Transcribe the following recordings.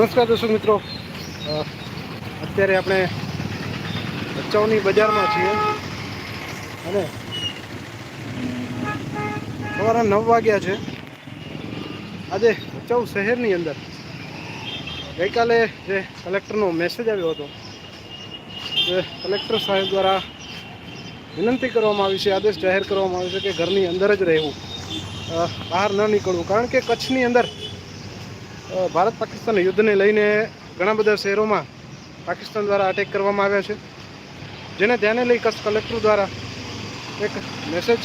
નમસ્કાર દર્શક મિત્રો. અત્યારે આપણે ભચાઉની બજારમાં છીએ અને સવારે નવ વાગ્યા છે. આજે ભચાઉ શહેરની અંદર ગઈકાલે જે કલેક્ટરનો મેસેજ આવ્યો હતો, જે કલેક્ટર સાહેબ દ્વારા વિનંતી કરવામાં આવી છે, આદેશ જાહેર કરવામાં આવ્યો છે કે ઘરની અંદર જ રહેવું બહાર ન નીકળવું. કારણ કે કચ્છની અંદર ભારત પાકિસ્તાન યુદ્ધને લઈને ઘણા બધા શહેરોમાં પાકિસ્તાન દ્વારા અટેક કરવામાં આવ્યા છે. જેને ધ્યાને લઈ કચ્છ કલેક્ટર દ્વારા એક મેસેજ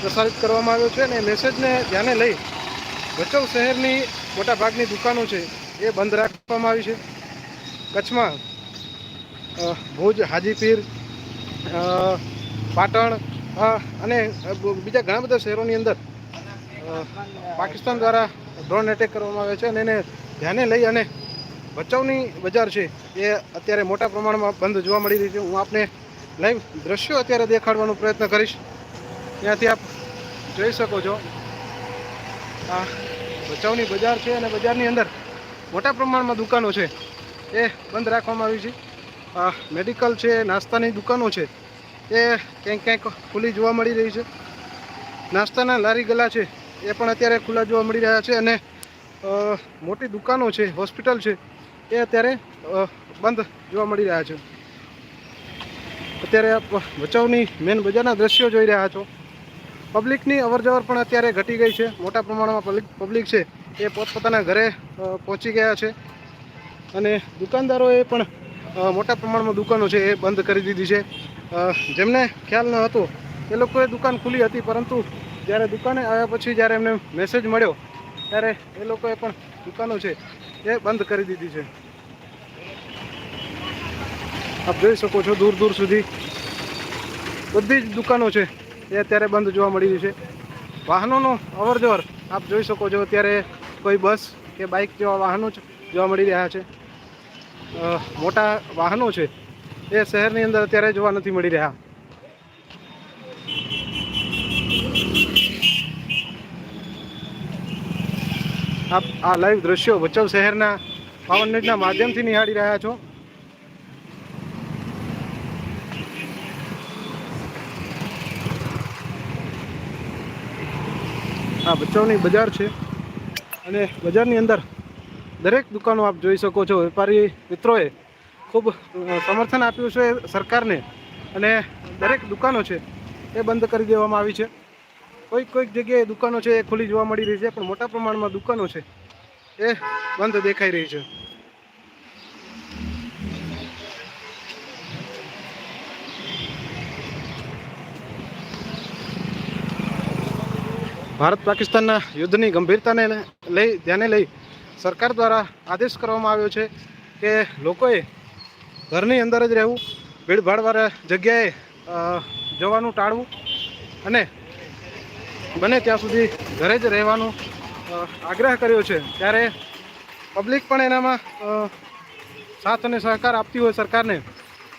પ્રસારિત કરવામાં આવ્યો છે અને એ મેસેજને ધ્યાને લઈ ભચાઉ શહેરની મોટા ભાગની દુકાનો છે એ બંધ રાખવામાં આવી છે. કચ્છમાં ભુજ, હાજીપીર પાટણ અને બીજા ઘણા બધા શહેરોની અંદર પાકિસ્તાન દ્વારા ડ્રોન એટેક કરવામાં આવે છે અને એને ધ્યાને લઈ અને ભચાઉની બજાર છે એ અત્યારે મોટા પ્રમાણમાં બંધ જોવા મળી રહી છે. હું આપને લાઈવ દ્રશ્યો અત્યારે દેખાડવાનો પ્રયત્ન કરીશ. ત્યાંથી આપ જોઈ શકો છો. આ ભચાઉની બજાર છે અને બજારની અંદર મોટા પ્રમાણમાં દુકાનો છે. એ બંધ રાખવામાં આવી છે. આ મેડિકલ છે, નાસ્તાની દુકાનો છે. એ ક્યાંક ક્યાંક ખુલ્લી જોવા મળી રહી છે. નાસ્તાના લારી ગલા છે. એ પણ અત્યારે ખુલ્લા જોવા મળી રહ્યા છે અને મોટી દુકાનો છે, હોસ્પિટલ છે, એ અત્યારે બંધ જોવા મળી રહ્યા છે. અત્યારે આપ ભચાઉની મેન બજારના દ્રશ્યો જોઈ રહ્યા છો. પબ્લિકની અવરજવર પણ અત્યારે ઘટી ગઈ છે. મોટા પ્રમાણમાં પબ્લિક પબ્લિક છે, એ પોતપોતાના ઘરે પહોંચી ગયા છે. અને દુકાનદારોએ પણ મોટા પ્રમાણમાં દુકાનો છે એ બંધ કરી દીધી છે. જેમને ખ્યાલ ન હતો, એ લોકોએ દુકાન ખુલી હતી, પરંતુ જ્યારે દુકાને આવ્યા પછી જ્યારે એમને મેસેજ મળ્યો, ત્યારે એ લોકોએ પણ દુકાનો છે એ બંધ કરી દીધી છે. આપ જોઈ શકો છો દૂર દૂર સુધી બધી જ દુકાનો છે એ અત્યારે બંધ જોવા મળી રહી છે. વાહનોનો અવર જવર આપ જોઈ શકો છો અત્યારે કોઈ બસ કે બાઇક જેવા વાહનો જોવા મળી રહ્યા છે. મોટા વાહનો છે એ શહેરની અંદર અત્યારે જોવા નથી મળી રહ્યા. આપ આ લાઈવ દ્રશ્યો ભચાઉ શહેરના પાવન ન્યૂઝના માધ્યમથી નિહાળી રહ્યા છો. આ ભચાઉની બજાર છે અને બજારની અંદર દરેક દુકાનો આપ જોઈ શકો છો. વેપારી મિત્રોએ ખૂબ સમર્થન આપ્યું છે સરકારને અને દરેક દુકાનો છે એ બંધ કરી દેવામાં આવી છે. કોઈક કોઈક જગ્યાએ દુકાનો છે એ ખુલ્લી જોવા મળી રહી છે, પણ મોટા પ્રમાણમાં દુકાનો છે એ બંધ દેખાઈ રહી છે. ભારત પાકિસ્તાનના યુદ્ધની ગંભીરતાને લઈ, ધ્યાને લઈ સરકાર દ્વારા આદેશ કરવામાં આવ્યો છે કે લોકોએ ઘરની અંદર જ રહેવું, ભીડભાડવાળા જગ્યાએ જવાનું ટાળવું અને બને ત્યાં સુધી ઘરે જ રહેવાનો આગ્રહ કર્યો છે. ત્યારે પબ્લિક પણ એનામાં સાથ અને સહકાર આપતી હોય સરકારને,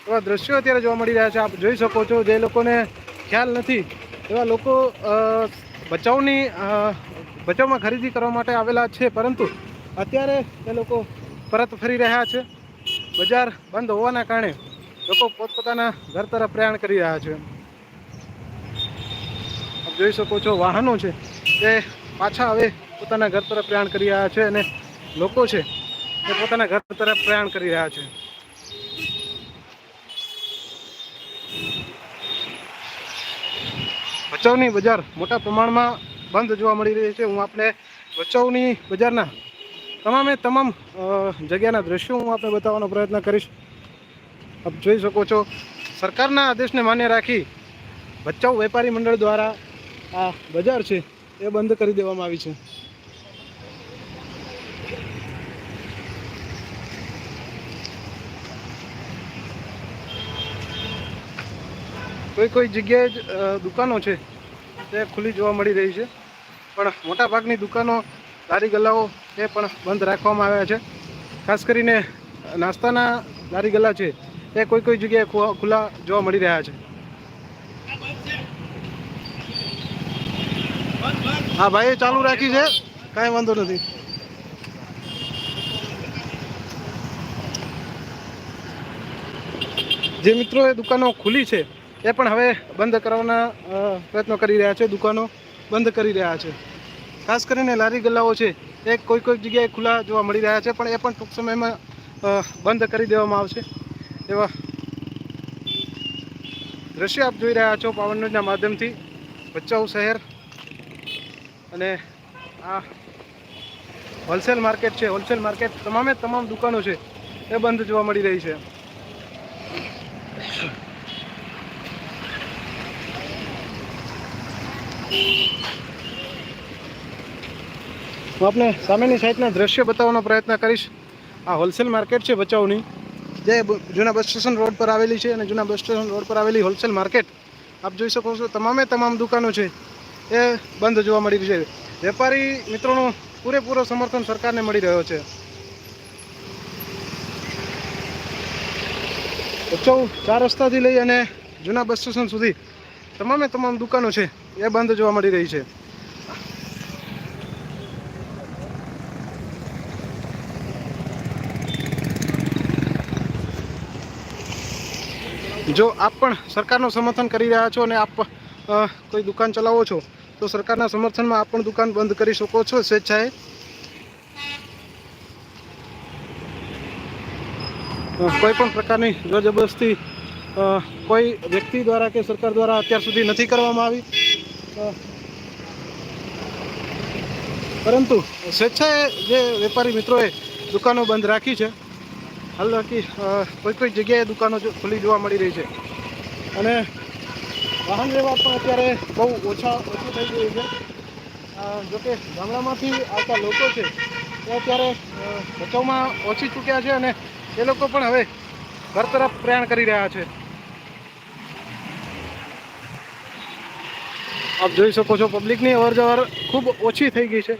એવા દ્રશ્યો અત્યારે જોવા મળી રહ્યા છે. આપ જોઈ શકો છો જે લોકોને ખ્યાલ નથી, એવા લોકો બચાવની બચાવમાં ખરીદી કરવા માટે આવેલા છે. પરંતુ અત્યારે એ લોકો પરત ફરી રહ્યા છે. બજાર બંધ હોવાના કારણે લોકો પોતપોતાના ઘર તરફ પ્રયાણ કરી રહ્યા છે. જોઈ શકો છો, વાહનો છે. એ પાછા હવે પોતાના ઘર તરફ પ્રયાણ કરી રહ્યા છે અને લોકો છે એ પોતાના ઘર તરફ પ્રયાણ કરી રહ્યા છે. ભચાઉની બજાર મોટા પ્રમાણમાં બંધ જોવા મળી રહી છે. હું આપણે ભચાઉની બજારના તમામે તમામ જગ્યાના દ્રશ્યો હું આપણે બતાવવાનો પ્રયત્ન કરીશ. આપ જોઈ શકો છો, સરકારના આદેશને માન્ય રાખી ભચાઉ વેપારી મંડળ દ્વારા આ બજાર છે, એ બંધ કરી દેવામાં આવી છે. કોઈ કોઈ જગ્યાએ જ દુકાનો છે, તે ખુલ્લી જોવા મળી રહી છે. પણ મોટાભાગની દુકાનો લારી ગલ્લાઓ એ પણ બંધ રાખવામાં આવ્યા છે. ખાસ કરીને નાસ્તાના લારી ગલ્લા છે, એ કોઈ કોઈ જગ્યાએ ખુલ્લા જોવા મળી રહ્યા છે. હા ભાઈ ચાલુ રાખી છે. કાંઈ વાંધો નથી. જે મિત્રો એ દુકાનો ખુલી છે, એ પણ હવે બંધ કરવાના પ્રયત્નો કરી રહ્યા છે. દુકાનો બંધ કરી રહ્યા છે. ખાસ કરીને લારી ગલ્લાઓ છે, એ કોઈ કોઈક જગ્યાએ ખુલ્લા જોવા મળી રહ્યા છે, પણ એ પણ ટૂંક સમયમાં બંધ કરી દેવામાં આવશે. એવા દ્રશ્ય આપ જોઈ રહ્યા છો, પાવનના માધ્યમથી ભચાઉ શહેર. અને આ હોલસેલ માર્કેટ છે, હોલસેલ માર્કેટ તમામે તમામ દુકાનો છે, એ બંધ જોવા મળી રહી છે. હું આપને સામેની સાઈડના દ્રશ્ય બતાવવાનો પ્રયત્ન કરીશ. આ હોલસેલ માર્કેટ છે ભચાઉની, જે જૂના બસ સ્ટેશન રોડ પર આવેલી છે અને જૂના બસ સ્ટેશન રોડ પર આવેલી હોલસેલ માર્કેટ, આપ જોઈ શકો છો, તમામે તમામ દુકાનો છે. એ બંધ જોવા મળી રહી છે. વેપારી મિત્રોનું પૂરેપૂરો સમર્થન સરકારને મળી રહ્યો છે. ભચાઉ ચાર રસ્તાથી લઈ અને જૂના બસ સ્ટેશન સુધી તમામે તમામ દુકાનો છે, એ બંધ જોવા મળી રહી છે. જો આપ પણ સરકારનું સમર્થન કરી રહ્યા છો અને આપ કોઈ દુકાન ચલાવો છો તો સરકારના સમર્થનમાં આપ પણ દુકાન બંધ કરી શકો છો, સ્વેચ્છાએ. કોઈ પણ પ્રકારની જબરજબસ્તી કોઈ વ્યક્તિ દ્વારા કે સરકાર દ્વારા અત્યાર સુધી નથી કરવામાં આવી. પરંતુ સ્વેચ્છાએ જે વેપારી મિત્રોએ દુકાનો બંધ રાખી છે હાલાકી કોઈ કોઈ જગ્યાએ દુકાનો ખુલ્લી જોવા મળી રહી છે. અને વાહન વ્યવહાર પણ અત્યારે બહુ ઓછા ઓછું થઈ ગયું છે. જોકે ગામડામાંથી આવતા લોકો છે એ અત્યારે ભચાઉમાં ઓછી ચૂક્યા છે અને એ લોકો પણ હવે ઘર તરફ પ્રયાણ કરી રહ્યા છે. આપ જોઈ શકો છો પબ્લિકની અવર જવર ખૂબ ઓછી થઈ ગઈ છે.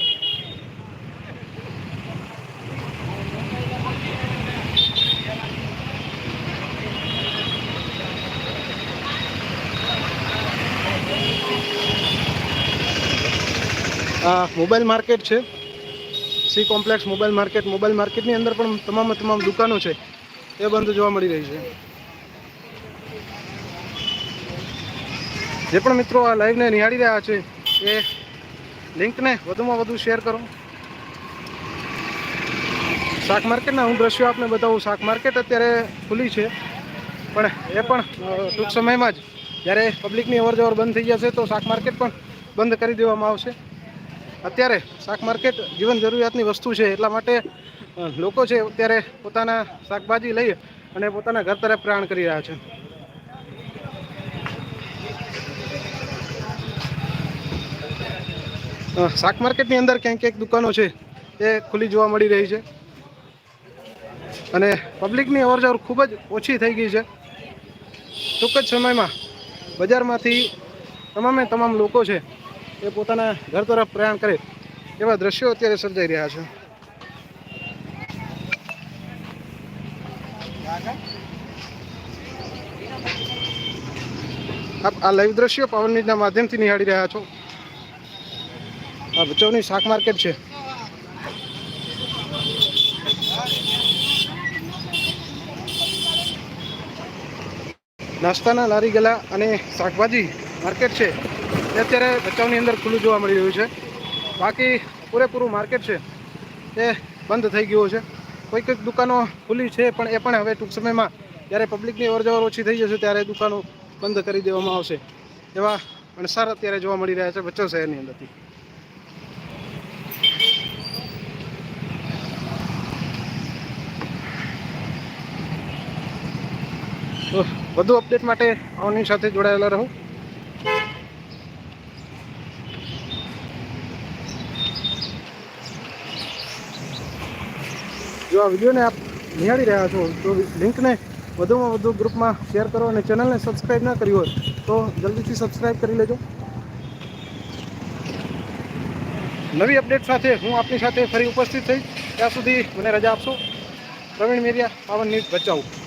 મોબાઈલ માર્કેટ છે. C complex mobile market. Mobile માર્કેટની અંદર પણ તમામ તમામ દુકાનો છે. એ બંધ જોવા મળી રહી છે. જે પણ મિત્રો આ લાઈવને નિહાળી રહ્યા છે, એ લિંકને વધુમાં વધુ શેર કરો. શાક માર્કેટના હું દ્રશ્યો આપને બતાવું. શાક માર્કેટ અત્યારે ખુલ્લી છે. પણ એ પણ ટૂંક સમયમાં જ. જ્યારે પબ્લિકની અવર બંધ થઈ જશે તો શાક માર્કેટ પણ બંધ કરી દેવામાં આવશે. અત્યારે શાક માર્કેટ જીવન જરૂરિયાતની વસ્તુ છે એટલા માટે લોકો છે અત્યારે પોતાના શાકભાજી લઈ અને પોતાના ઘર તરફ પ્રયાણ કરી રહ્યા છે. શાક માર્કેટની અંદર ક્યાંક ક્યાંક દુકાનો છે, એ ખુલ્લી જોવા મળી રહી છે. અને પબ્લિકની અવર જવર ખૂબ જ ઓછી થઈ ગઈ છે. ટૂંક જ સમયમાં બજારમાંથી તમામે તમામ લોકો છે એ પોતાના ઘર તરફ પ્રયાણ કરે એવા દ્રશ્યો અત્યારે સર્જાઈ રહ્યા છે. આપ આ લાઈવ દ્રશ્યો પાવન ન્યૂઝના માધ્યમથી નિહાળી રહ્યા છો. આ ભચાઉની શાક માર્કેટ છે. નાસ્તાના લારી ગલા અને શાકભાજી માર્કેટ છે. એ અત્યારે ભચાઉની અંદર ખુલ્લું જોવા મળી રહ્યું છે. બાકી પૂરેપૂરું માર્કેટ છે એ બંધ થઈ ગયું છે. કોઈ કંઈક દુકાનો ખુલ્લી છે પણ એ પણ હવે ટૂંક સમયમાં જ્યારે પબ્લિકની અવરજવર ઓછી થઈ જશે ત્યારે દુકાનો બંધ કરી દેવામાં આવશે. એવા અણસાર અત્યારે જોવા મળી રહ્યા છે ભચાઉ શહેરની અંદરથી. વધુ અપડેટ માટે આવની સાથે જોડાયેલા રહો. જો આ વિડીયોને આપ નિહાળી રહ્યા છો, તો લિંકને વધુમાં વધુ ગ્રુપમાં શેર કરો અને ચેનલને સબસ્ક્રાઈબ ના કરી હોય તો જલ્દીથી સબસ્ક્રાઈબ કરી લેજો. નવી અપડેટ સાથે હું આપની સાથે ફરી ઉપસ્થિત થઈશ. ત્યાં સુધી મને રજા આપશો. પ્રવીણ મેરિયા, પાવન ન્યૂઝ બચાવું